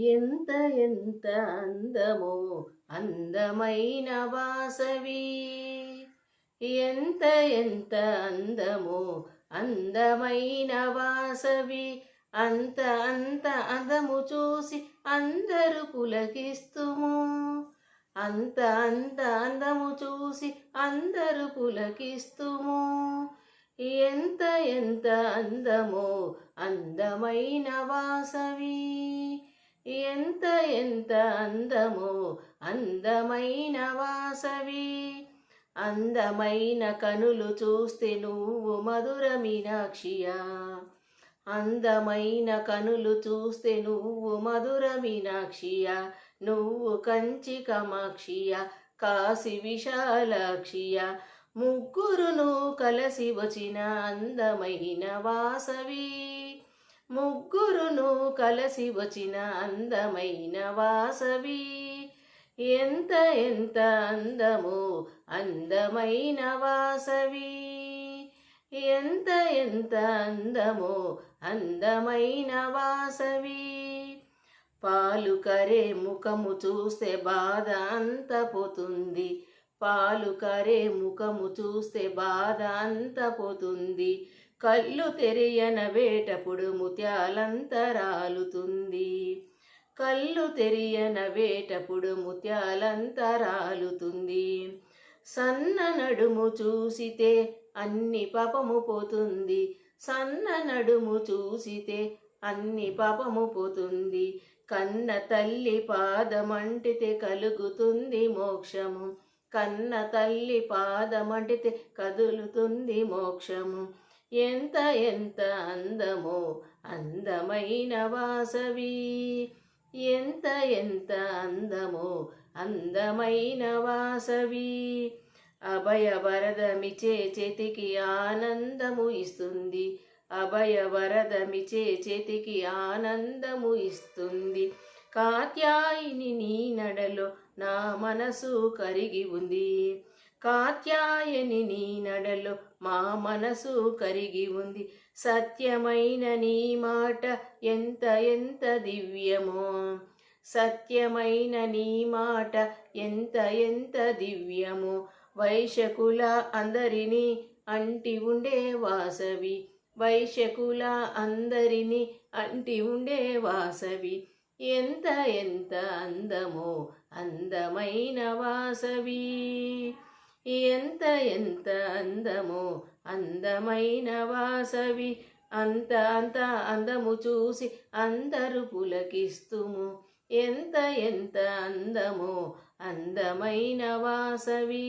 ఎంత ఎంత అందమో అందమైన వాసవి. ఎంత ఎంత అందమో అందమైన వాసవి. అంత అంత అందము చూసి అందరూ పులకిస్తుము. అంత అంత అందము చూసి అందరూ పులకిస్తుము. ఎంత ఎంత అందమో అందమైన వాసవి. ఎంత ఎంత అందమో అందమైన వాసవి. అందమైన కనులు చూస్తే నువ్వు మధుర మీనాక్షియా. అందమైన కనులు చూస్తే నువ్వు మధుర మీనాక్షియా. నువ్వు కంచి కమాక్షియ కాశీ విశాలాక్షియ. ముగ్గురును కలసి వచ్చిన అందమైన వాసవి. ముగ్గురును కలసి వచ్చిన అందమైన వాసవి. ఎంత ఎంత అందము అందమైన వాసవి. ఎంత ఎంత అందమో అందమైన వాసవి. పాలు కరే ముఖము చూస్తే బాధ అంత పోతుంది. పాలు కరే ముఖము చూస్తే బాధ అంత పోతుంది. కళ్ళు తెరియన వేటప్పుడు ముత్యాలంత కళ్ళు తెరియన వేటప్పుడు ముత్యాలంత సన్న నడుము చూసితే అన్ని పాపము పోతుంది. సన్న నడుము చూసితే అన్ని పాపము పోతుంది. కన్న తల్లి పాదమంటితే కలుగుతుంది మోక్షము. కన్న తల్లి పాదమంటితే కదులుతుంది మోక్షము. ఎంత ఎంత అందమో అందమైన వాసవి. ఎంత ఎంత అందమో అందమైన వాసవి. అభయ వరదమిచే చేతికి ఆనందము ఇస్తుంది. అభయ వరదమిచే చేతికి ఆనందము ఇస్తుంది. కాత్యాయిని నీ నడలో నా మనసు కరిగి ఉంది. కాత్యాయని నీ నడలో మా మనసు కరిగి ఉంది. సత్యమైన నీ మాట ఎంత ఎంత దివ్యమో. సత్యమైన నీ మాట ఎంత ఎంత దివ్యమో. వైశకుల అందరినీ అంటి ఉండే వాసవి. వైశకుల అందరినీ అంటి ఉండే వాసవి. ఎంత ఎంత అందమో అందమైన వాసవి. ఎంత ఎంత అందమో అందమైన వాసవి అంత అంత అందము చూసి అందరూ పులకిస్తుము. ఎంత ఎంత అందమో అందమైన వాసవి.